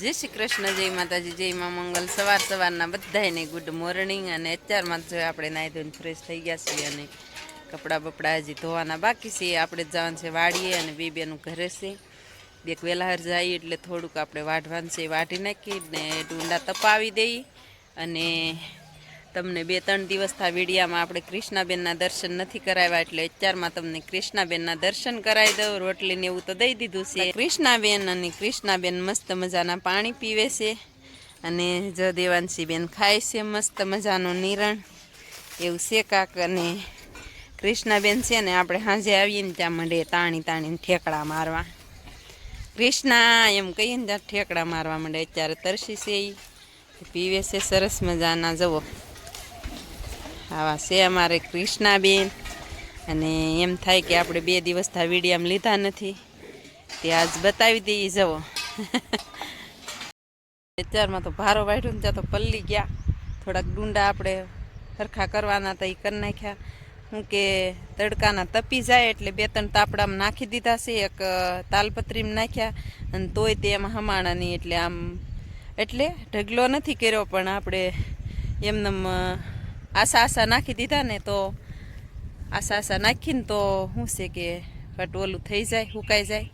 જય શ્રી કૃષ્ણ, જય માતાજી, જય મા મંગલ. સવાર સવારના બધાને ગુડ મોર્નિંગ અને અત્યારમાં જો આપણે નાહી ધોઈને ફ્રેશ થઈ ગયા છીએ અને કપડાં બપડા હજી ધોવાના બાકી છે આપણે જવાનું છે વાડીએ અને બે બેનું ઘરે છે. બે વેલાહર જઈએ એટલે થોડુંક આપણે વાઢવાનું છે. વાઢી નાખી ને ડુંડા તપાવી દઈ અને તમને બે ત્રણ દિવસથી વિડીયામાં આપણે કૃષ્ણાબેનના દર્શન નથી કરાવ્યા એટલે અત્યારમાં તમને કૃષ્ણાબેનના દર્શન કરાવી દઉં. રોટલીને એવું તો દઈ દીધું છે. કૃષ્ણાબેન અને કૃષ્ણાબેન મસ્ત મજાના પાણી પીવે છે અને જ દેવાંશીબેન ખાય છે મસ્ત મજાનું નિરણ. એવું છે કાક અને કૃષ્ણાબેન છે ને આપણે સાંજે આવીએ ને ત્યાં મંડે તાણી તાણીને ઠેકડા મારવા. કૃષ્ણા એમ કહીને ત્યાં ઠેકડા મારવા માંડે અત્યારે તરસી છે એ પીવે છે સરસ મજાના. જવો આવા છે અમારે કૃષ્ણાબેન. અને એમ થાય કે આપણે બે દિવસ થા વિડીયામાં લીધા નથી. તે આજ બતાવી દઈએ જવો અત્યારમાં તો ભારો વાઢ્યો ને ત્યાં તો પલ્લી ગયા. થોડાક ડુંડા આપણે સરખા કરવાના હતા એ કરી નાખ્યા. હું કે તડકાના તપી જાય એટલે બે ત્રણ તાપડામાં નાખી દીધા છે, એક તાલપત્રીમાં નાખ્યા. અને તોય તે એમાં હમાણા નહીં એટલે આમ, એટલે ઢગલો નથી કર્યો પણ આપણે એમને આશા આશા નાખી દીધા ને તો આશા આશા નાખીને તો શું છે કે ફટ ઓલું થઈ જાય સુકાઈ જાય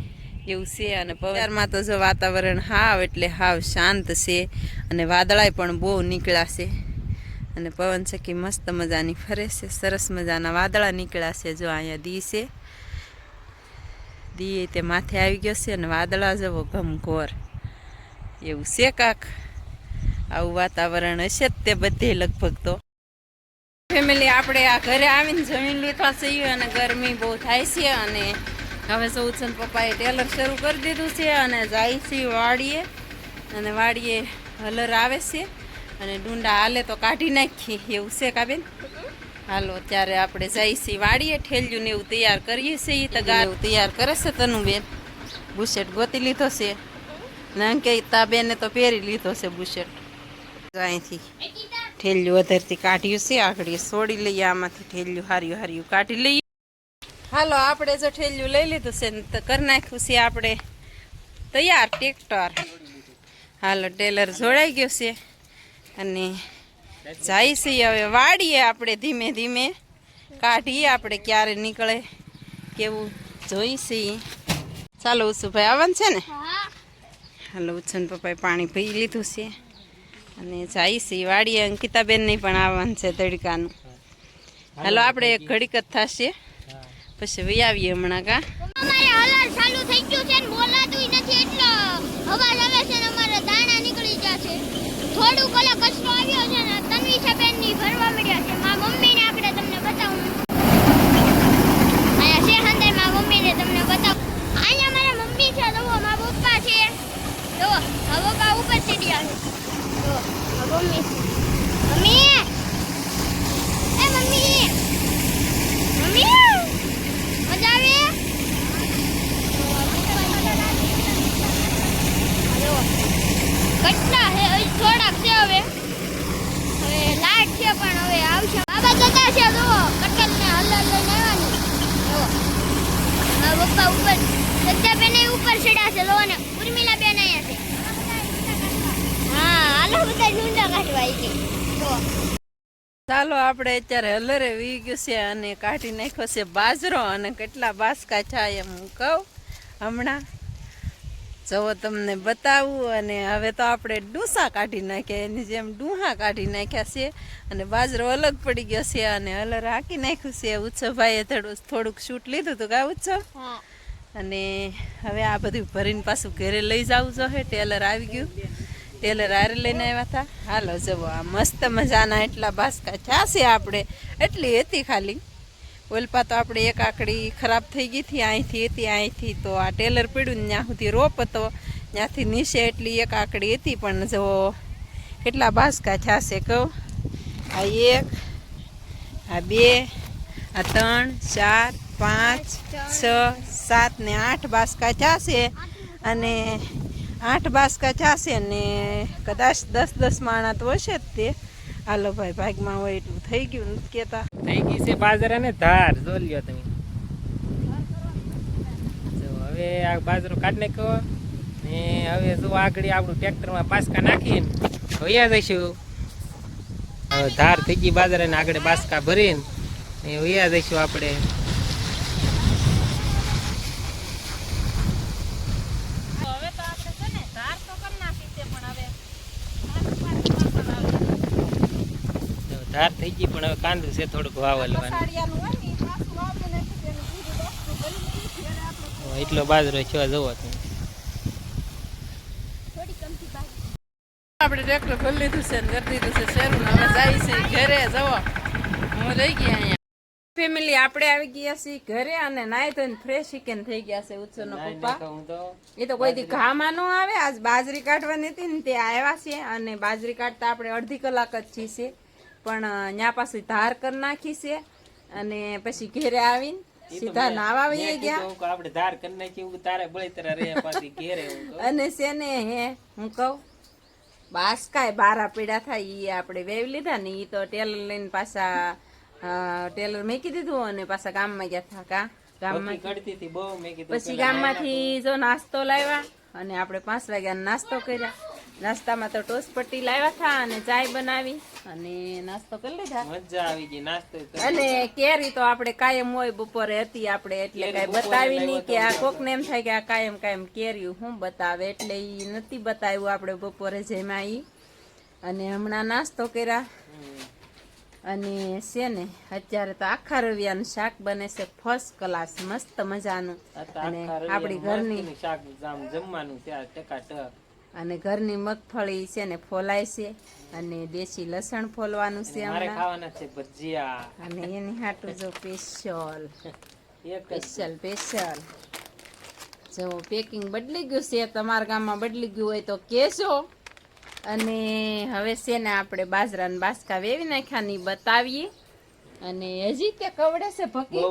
એવું છે. અને પવારમાં તો જો વાતાવરણ હાવ એટલે હાવ શાંત છે અને વાદળાય પણ બહુ નીકળ્યા છે. અને પવન ચકી મસ્ત મજાની ફરે છે, સરસ મજાના વાદળા નીકળ્યા છે જો અહીંયા દી છે. દી તે માથે આવી ગયો છે અને વાદળા જવો ઘમઘોર એવું છે કાક? આવું વાતાવરણ હશે જ તે બધે લગભગ તો. ફેમિલી આપણે આ ઘરે આવીને જમીન લીધા છીએ અને ગરમી બહુ થાય છે અને હવે સૌચન પપ્પાએ ટેલર શરૂ કરી દીધું છે અને જાય છે વાડીએ. અને વાડીએ હલર આવે છે અને ડુંડા હાલે તો કાઢી નાખીએ. એવું છે કાબેન હાલો ત્યારે આપણે જાય છીએ વાડીએ. ઠેલ્યું ને એવું તૈયાર કરીએ છીએ. તગાર એવું તૈયાર કરે છે તનુબેન. બુશેટ ગોતી લીધો છે. ને અંકિતા બેને તો પહેરી લીધો છે બુશેટ. ગાયથી અહીંથી. ઠેલ્યું અધરથી કાઢ્યું છે. આગળ છોડી લઈએ આમાંથી ઠેલ્યું હાર્યું હાર્યું કાઢી લઈએ. હાલો આપણે જો ઠેલ્યું લઈ લીધું છે ને તો કરી નાખ્યું છે આપણે તૈયાર ટ્રેક્ટર હાલો ટેલર જોડાઈ ગયો છે અને જાય છે હવે વાડીએ આપણે ધીમે ધીમે કાઢીએ આપણે ક્યારે નીકળે કેવું જોઈ છીએ ચાલો ઉસુભાઈ આવવાનું છે ને? હાલો ઉછન પપ્પાએ પાણી પી લીધું છે. અને છે. વાડીએ અંકિતાબેનને પણ આવવાનું છે તડકાનું. હાલો, આપણે એક ઘડીક જ થશે. પછી વહી આવીએ હમણાં કા. થોડું કલાક કચરો થઈ ગયું છે ને બોલાતુંય નથી એટલો અવાજ આવે છે ને અમારે દાણા નીકળી ગયા છે થોડુંક ઓલો કચરો આવ્યો છે ને તન્વી છે બેનની ભરવા મળ્યા છે મા મમ્મીને આપણે તમને બતાવું અહીંયા છે હંદર મા મમ્મીને તમને બતાવું અહીંયા મારા મમ્મી છે જુઓ મા પપ્પા છે જુઓ મા પપ્પા ઉપર ચડ્યા છે જુઓ મા મમ્મી મમ્મી એ મમ્મી મમ્મી મજા આવે કેટલા છે હજી થોડાક છે હવે હવે લાઈટ છે પણ હવે આવશે બાબા જતા છે જુઓ કટલ ને હલ્લા લઈને આવવાની જુઓ મારા પપ્પા ઉપર સત્યા બેન ઉપર ચડ્યા છે લો ને ઉર્મિલા બેન અહીંયા છે હા હાલો બધા ઝુંડા કાઢવા આવી ગઈ જુઓ ચાલો આપણે અત્યારે હલરે વી ગયું છે અને કાઢી નાખ્યો છે બાજરો અને કેટલા બાસકા થાય એમ હું કહું. હમણાં જવો તમને બતાવું અને હવે તો આપણે ડૂસા કાઢી નાખ્યા એની જેમ ડૂહા કાઢી નાખ્યા છે અને બાજરો અલગ પડી ગયો છે અને હલર હાકી નાખ્યું છે. ઉત્સવભાઈએ થોડું થોડુંક શૂટ લીધું હતું કા ઉત્સવ? અને હવે આ બધું ભરીને પાછું ઘરે લઈ જવું જોઈએ ટેલર આવી ગયું. ટેલર આરે લઈને આવ્યા હતા. હાલો જવો આ મસ્ત મજાના એટલા બાસકા છાશે આપણે. એટલી હતી ખાલી. ઓલપા તો આપણે એક આકડી ખરાબ થઈ ગઈ હતી અહીંથી હતી અહીંથી તો આ ટેલર પડ્યું ને ત્યાં સુધી રોપ હતો. ત્યાંથી નીચે એટલી એક આકડી હતી, પણ જો કેટલા બાસકા છાશે કહું. આ એક, આ બે, આ ત્રણ, ચાર, પાંચ, છ, સાત ને આઠ બાસકા છાશે અને આઠ બાસકા ચાશે ને કદાચ દસ દસ માણા તો હશે જ તે. હાલો ભાઈ, ભાગમાં હોય એટલું. થઈ ગયું કહેતા. થઈ ગઈ છે બાજરા ને ધાર જો લ્યો તમે. હવે આ બાજરો કાઢી કહો ને હવે જો આગળ આપણું ટ્રેક્ટરમાં પાસકા નાખીને વયા જઈશું. ધાર થઈ ગઈ બાજારે ને આગળ બાસકા ભરીને વયા જઈશું આપણે હવે તો આપણે છે ને ધાર તો કરી નાખી છે પણ હવે તો ધાર થઈ ગઈ પણ હવે કાંદું છે થોડુંક ને વાવી આપણે એટલો બાજરો છે જવો તમે. આપણે ટ્રેક્ટર ખોલી લીધું છે ને કરી દીધું છે શેરું હવે જાય છે ઘરે જવો. હું રહી ગયા અહીંયા. ફેમિલી આપણે આવી ગયા છીએ ઘરે અને નાઈ ધોઈને ફ્રેશ ચિકન થઈ ગયા છે ઉત્સવનો પપ્પા. હું એ તો કોઈ દી ઘામાં ન આવે આજ બાજરી કાઢવાની હતી ને તે આવ્યા છે અને બાજરી કાઢતા આપણે અડધી કલાક જ છીએ છે પણ ત્યાં પાછી ધાર કરી નાખી છે અને પછી ઘેરે આવીને સીધા નાવા વહી ગયા. આપણે ધાર કરી નાખી હું તારે બળી તરા રે પાછી ઘેરે. અને સેને હે હું કહું બાસકાય બારા પીડા થાય એ આપણે વેવ લીધા ને એ તો ટેલર લઈને પાછા ટેલર મેકી દીધું અને પાછા ગામમાં ગયા હતા કા. ગામમાં પછી ગામમાંથી જો નાસ્તો લાવ્યા અને આપણે પાંચ વાગ્યા નાસ્તો કર્યા. નાસ્તામાં તો ટોસ પટ્ટી લાવ્યા હતા અને ચાય બનાવી. અને નાસ્તો કરી લીધા? મજા આવી ગઈ નાસ્તો અને કેરી તો આપણે કાયમ હોય બપોરે હતી આપણે એટલે કઈ બતાવી નહીં કે આ કોક ને એમ થાય કે આ કાયમ કાયમ કેરી હું બતાવે એટલે ઈ નથી બતાવ્યું આપણે બપોરે જેમાં ઈ. અને હમણાં નાસ્તો કર્યા. અને છે ને અત્યારે તો આખા રવિયાનું શાક બને છે ફર્સ્ટ ક્લાસ મસ્ત મજાનું. અને આપણી ઘરની શાક જમવાનું ત્યાં આ ટકાટક. અને ઘરની મગફળી છે ને ફોલાય છે અને દેશી લસણ ફોલવાનું છે અને એની હાટું જો સ્પેશિયલ સ્પેશિયલ સ્પેશિયલ જો પેકિંગ બદલી ગયું છે તમારા ગામમાં બદલી ગયું હોય તો કહેશો અને હવે છે ને આપણે બાજરાના બાસકા વેવી નાખ્યા ની બતાવીએ. અને હજી તે કવડે છે ભકી?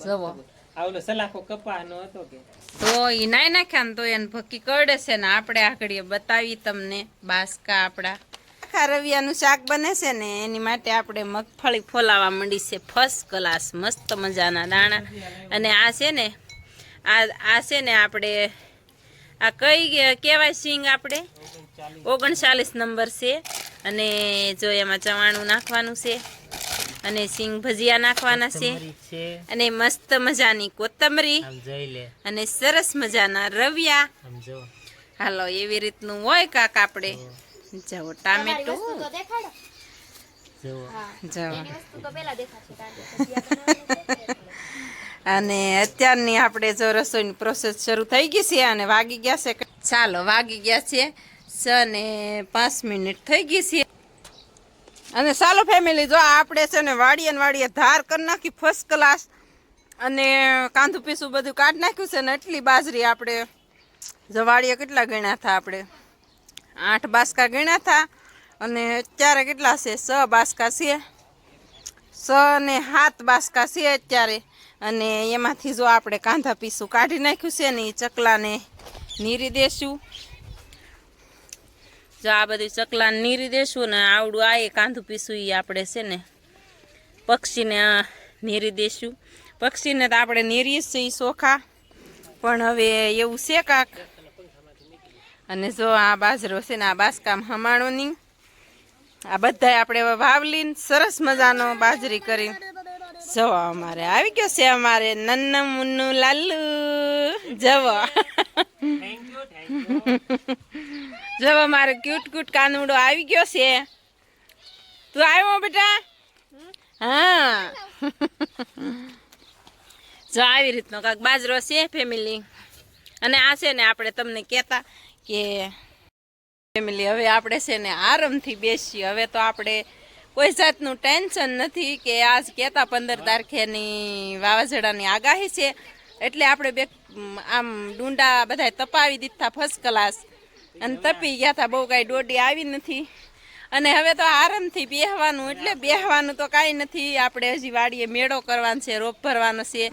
જવો. ખબર. આ સલાખો કપાનો હતો કે? તો ઈ નાઈ નાખ્યા ને તો એને ભક્કી કરડે છે ને આપણે આકડીએ બતાવી તમને બાસકા આપણા. આખા રવિયાનું શાક બને છે ને એની માટે આપણે મગફળી ફોલાવા માંડી છે ફર્સ્ટ ક્લાસ મસ્ત મજાના દાણા. અને આ છે ને આ આ છે ને આપણે આ કઈ કેવાય સિંગ આપણે? ઓગણચાલીસ નંબર છે. અને જો એમાં ચવાણું નાખવાનું છે. અને સિંગ ભજીયા નાખવાના છે. અને મસ્ત મજાની કોથમરી. આમ જોઈ લે. અને સરસ મજાના રવિયા. હાલો એવી રીતનું હોય કાક આપણે. જવો ટામેટું. અને અત્યારની આપણે જો રસોઈની પ્રોસેસ શરૂ થઈ ગઈ છે અને વાગી ગયા છે. ચાલો વાગી ગયા છે. છ ને પાંચ મિનિટ થઈ ગઈ છે. અને ચાલો ફેમિલી જો આપણે છે ને વાડીએ ને વાડીએ ધાર કરી નાખી ફર્સ્ટ ક્લાસ અને કાંધું પીસું બધું કાઢી નાખ્યું છે ને એટલી બાજરી આપણે. જો વાડીએ કેટલા ગણ્યા હતા આપણે? આઠ બાસકા ગણ્યા હતા અને અત્યારે કેટલા છે? છ બાસકા છે. સ ને સાત બાસકા છે અત્યારે. અને એમાંથી જો આપણે કાંધા પીસું કાઢી નાખ્યું છે ને એ ચકલાને નીરી દેશું. જો આ બધું ચકલાને નીરી દેશું ને આવડું આ એ કાંધું પીસું એ આપણે છે ને પક્ષીને નીરી દેશું. પક્ષીને તો આપણે નીરીએ છીએ ચોખા પણ હવે એવું છે કાક. અને જો આ બાજરો છે ને આ બાસકામ હમાણો નહીં આ બધાય આપણે વાવલીને સરસ મજાનો બાજરી કરી. જવો અમારે આવી ગયો છે અમારે નન્ન મુન્નુ લાલુ. જવો. જવો મારે ક્યુટ ક્યુટ કાનુડો આવી ગયો છે. તું આવ્યો બેટા? હા. જો આવી રીતનો કાંક બાજરો છે ફેમિલી અને આ છે ને આપણે તમને કહેતા કે ફેમિલી હવે આપણે છે ને આરામથી બેસીએ. હવે તો આપણે કોઈ જાતનું ટેન્શન નથી કે આજ કહેતા પંદર તારીખેની વાવાઝોડાની આગાહી છે. એટલે આપણે બે, આમ ડુંડા બધા તપાવી દીધા ફર્સ્ટ ક્લાસ અને તપી ગયા હતા બહુ કાંઈ ડોડી આવી નથી. અને હવે તો આરામથી બેહવાનું એટલે બેહવાનું તો કાંઈ નથી. આપણે હજી વાડીએ મેળો કરવાનો છે રોપ ભરવાનો છે.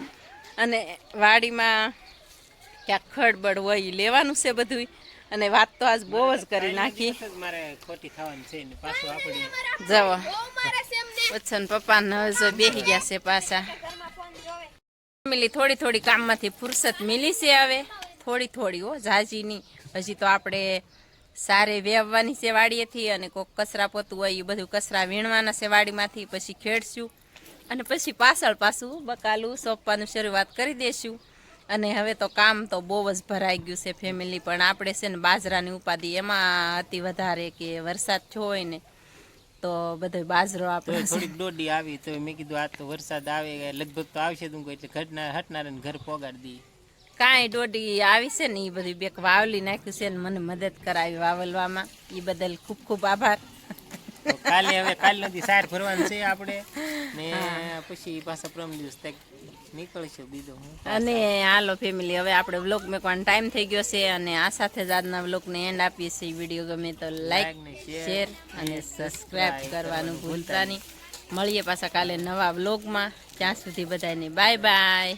અને વાડીમાં ક્યાંક ખડબડ હોય લેવાનું છે બધું અને વાત તો આજ બહુ જ કરી નાખી. મારે ખોટી થવાની છે ને પાછું આપણે. જવો બહુ મારે સેમ ને વચ્ચન પપ્પા નજો બેસી ગયા છે પાછા. ફેમિલી થોડી થોડી કામમાંથી ફુરસત મિલી છે હવે. થોડી થોડી હો જાજી નહીં હજી તો આપણે સારે વેવવાની છે વાડીએથી અને કોક કચરા પોતું હોય એ બધું કચરા વીણવાના છે વાડીમાંથી પછી ખેડશું અને પછી પાછળ પાછું બકાલું સોંપવાનું શરૂઆત કરી દેશું. અને હવે તો કામ તો બહુ જ ભરાઈ ગયું છે ફેમિલી પણ આપણે છે ને બાજરાની ઉપાધિ એમાં અતિ વધારે કે વરસાદ થયો હોય ને તો બધો બાજરો આપણે થોડીક દોડી આવી તો મેં કીધું આ તો વરસાદ આવે લગભગ તો આવશે તું એટલે ઘટના હટનાર ઘર પોગાડી દી કાંઈ દોઢી આવી છે ને એ બધી બેક વાવલી નાખ્યું છે ને મને મદદ કરાવી વાવલવામાં. એ બદલ ખૂબ ખૂબ આભાર. કાલે હવે કાલ નથી સાર ભરવાનું છે આપણે. ને પછી પાછા પ્રમ દિવસ નીકળશું બીજું અને હાલો ફેમિલી હવે આપણે વ્લોગ મેકવાનો ટાઈમ થઈ ગયો છે અને આ સાથે જ આજના વ્લોગને એન્ડ આપીએ છીએ. વીડિયો ગમે તો લાઈક શેર અને સબસ્ક્રાઈબ કરવાનું ભૂલતા નહીં. મળીએ પાછા કાલે નવા વ્લોગમાં ત્યાં સુધી બધાને બાય બાય